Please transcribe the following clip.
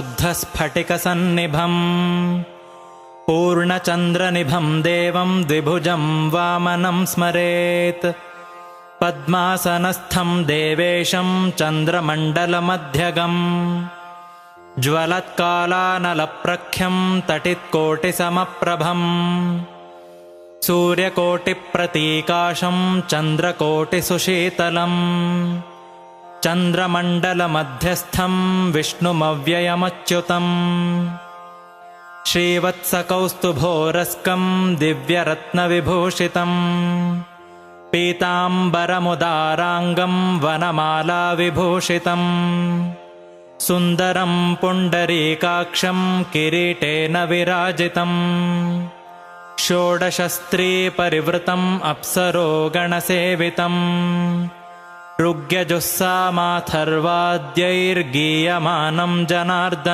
शुद्धस्फटिकसन्निभम्। पूर्णचन्द्रनिभम् देवम् द्विभुजम् वामनम् स्मरेत्। पद्मासनस्थम् देवेशम् चन्द्रमण्डलमध्यगम्। ज्वलत्कालानलप्रख्यम् तटित्कोटिसमप्रभम्। सूर्यकोटिप्रतीकाशम् चन्द्रकोटिसुशीतलम् चन्द्रमण्डलमध्यस्थम् विष्णुमव्ययमच्युतम् श्रीवत्सकौस्तुभोरस्कम् दिव्यरत्नविभूषितम् पीताम्बरमुदाराङ्गम् वनमालाविभूषितम् सुन्दरम् पुण्डरीकाक्षम् किरीटेन विराजितम् षोडशस्त्रीपरिवृतम् अप्सरो गणसेवितम् ऋग्यजुःसामाथर्वाद्यैर्गीयमानम् जनार्दन